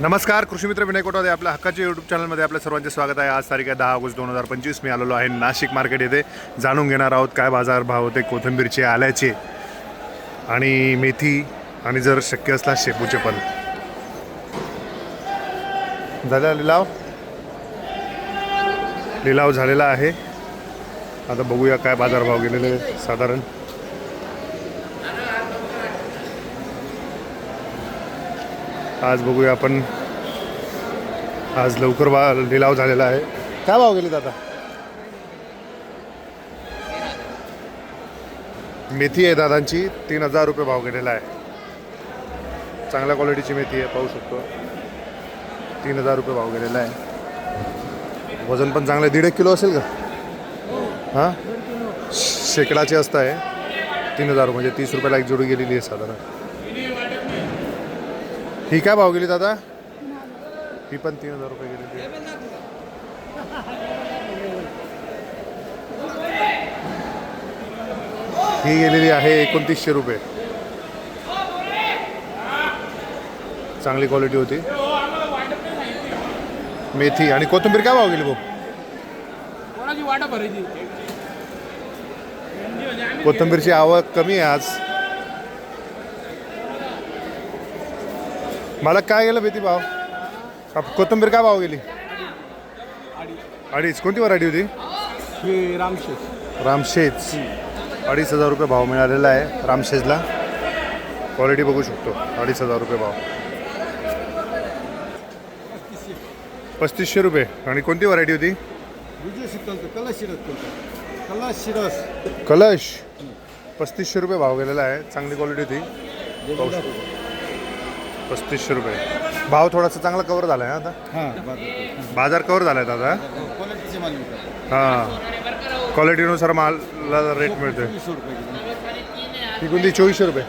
नमस्कार कृषी मित्र विनय कोटवादे आपल्या हक्काच्या यूट्यूब चॅनलमध्ये आपल्या सर्वांचे स्वागत आहे. आज तारीख आहे दहा ऑगस्ट दोन हजार पंचवीस. मी आलेलो आहे नाशिक मार्केट येथे. जाणून घेणार आहोत काय बाजार भाव होते कोथिंबीरचे आल्याचे आणि मेथी आणि जर शक्य असला शेपूचे पण. झाला लिलाव? लिलाव झालेला आहे. आता बघूया काय बाजारभाव गेलेले साधारण. आज बघूया आपण. आज लवकर बा लिलाव झालेला आहे. काय भाव गेले दादा मेथी आहे दादांची. तीन हजार रुपये भाव गेलेला आहे. चांगल्या क्वालिटीची मेथी आहे पाहू शकतो. तीन हजार रुपये भाव गेलेला आहे. वजन पण चांगलं दीड एक किलो असेल का? हां? शेकडाचे असतं आहे तीन हजार म्हणजे तीस रुपयाला एक जोडी गेलेली आहे साधारण. ही काय भाव गेली दादा? ही पण तीन हजार रुपये गेलेली आहे. ही गेलेली आहे एकोणतीसशे रुपये. चांगली क्वालिटी होती. मेथी आणि कोथिंबीर काय भाव गेली भाऊ? कोणाची वाटा भरायची? कोथिंबीरची आवक कमी आहे आज. मला काय गेलं मेथी भाव? आप- कोथिंबीर काय भाव गेली? अडीच. कोणती व्हरायटी होती? हे रामशेष रामशेज. अडीच हजार रुपये भाव मिळालेला आहे रामशेजला. क्वालिटी बघू शकतो. अडीच हजार रुपये भाव. पस्तीसशे रुपये. आणि कोणती व्हरायटी होती? विजय कलश शिरस कलश शिरस. कलश. पस्तीसशे रुपये भाव गेलेला आहे. चांगली क्वालिटी होती. पाहू शकतो. पस्तीसशे रुपये. भाव थोडासा चांगला कवर झाला आहे आता? हां बाजार कवर झाला आहे दादा. माल मिळतात. हां. क्वालिटीनुसार मालला रेट मिळतोय. ही कोणती चोवीसशे रुपये.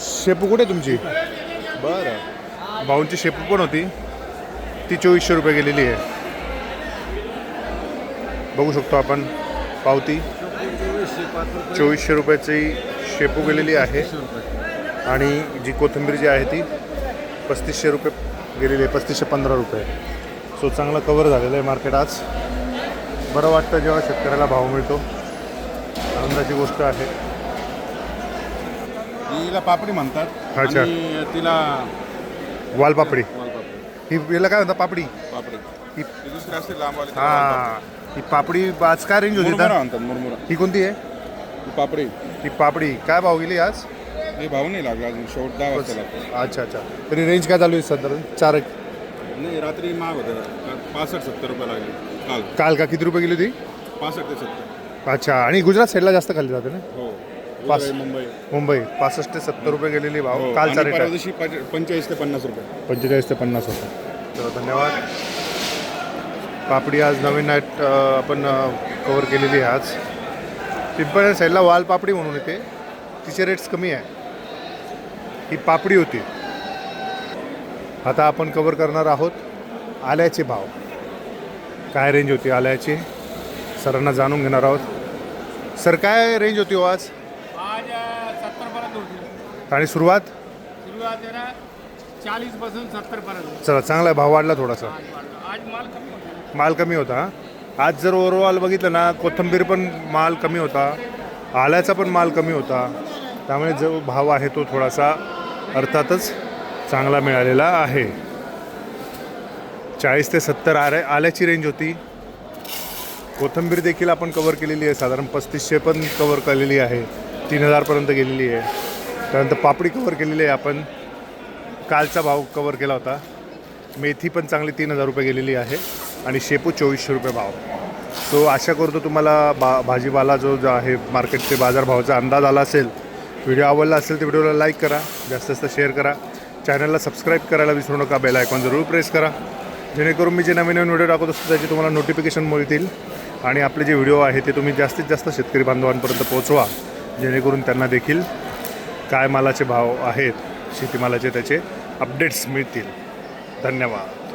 शेपू कुठे तुमची? बरं. भाऊंची शेपू पण होती. ती चोवीसशे रुपये गेलेली आहे. बघू शकतो आपण पावती. चोवीसशे रुपयाची शेपू गेलेली आहे. आणि जी कोथिंबीर जी आहे ती पस्तीसशे रुपये गेलेली आहे पस्तीसशे पंधरा रुपये. सो चांगला कवर झालेलं आहे मार्केट आज. बरं वाटतं जेव्हा शेतकऱ्याला भाव मिळतो. आनंदाची गोष्ट आहे. हिला पापडी म्हणतात अच्छा. आणि तिला वालपापडी. वालपापडी. ही याला काय म्हणतात? पापडी? पापडी. ही ती दुसरी असते लांबवाली. हा. ही पापडी आज काय रेंज होती? मुरमुरा म्हणतात मुरमुरा. ही कोणती आहे? ती पापडी. ही पापडी. काय भाव गेली आज? हे भाव नाही लागला अजून शेवट दहा वाजता लागतो. अच्छा अच्छा. तरी रेंज काय चालू आहे साधारण चार एक. नाही रात्री महाग होतं. पासष्ट सत्तर रुपये लागले. काल. काल का? किती रुपये गेली होती? पासष्ट ते सत्तर. अच्छा आणि गुजरात साईडला जास्त खाल्ली जाते ना? हो. उदय, मुंबई मुंबई. पासष्ट ते सत्तर रुपये गेलेली भाव. हो, कालचा रेट आहे. दिवशी पाच- पंचेचाळीस ते पन्नास रुपये. पंचेचाळीस ते पन्नास होता. तर धन्यवाद. पापडी आज नवीन नाईट आपण कवर केलेली आहे आज. पिंपळ साईडला वाल पापडी म्हणून येते. तिचे रेट्स कमी आहे. ही पापडी होती. आता आपण कवर करणार आहोत आल्याचे भाव. काय रेंज होती आल्याची? सरांना जाणून घेणार आहोत. सर काय रेंज होती हो आज? आणि सुरुवात? चाळीसपासून सत्तर पर्यंत. चला चांगला भाव वाढला थोडासा. आज माल कमी होता. हा. आज जर ओव्हरऑल बघितलं ना कोथंबीर पण माल कमी होता आल्याचा पण माल कमी होता. त्यामुळे जो भाव आहे तो थोडासा अर्थातच चांगला मिळालेला आहे. चाळीस ते सत्तर आरे आल्याची रेंज होती. कोथंबीर देखील आपण कवर केलेली आहे. साधारण पस्तीसशे पण कवर केलेली आहे. तीन हजारपर्यंत गेलेली आहे. त्यानंतर पापडी कवर केलेली आहे आपण. कालचा भाव कवर केला होता. मेथी पण चांगली तीन हजार रुपये गेलेली आहे. आणि शेपू चोवीसशे रुपये भाव. सो आशा करतो तुम्हाला बा भाजीपाला जो जो आहे मार्केटचे बाजारभावाचा अंदाज आला असेल व्हिडिओ आवडला असेल तर व्हिडिओला लाईक करा जास्त जास्त शेअर करा. चॅनलला सबस्क्राईब करायला विसरू नका बेल आयकॉन जरूर प्रेस करा. जेणेकरून मी जे नवीन नवीन व्हिडिओ टाकत असतो त्याचे तुम्हाला नोटिफिकेशन मिळतील. आणि आपले जे व्हिडिओ आहे ते तुम्ही जास्तीत जास्त शेतकरी बांधवांपर्यंत पोहोचवा जेणेकरून त्यांना देखील काय मालाचे भाव आहेत शेतीमालाचे त्याचे अपडेट्स मिळतील. धन्यवाद.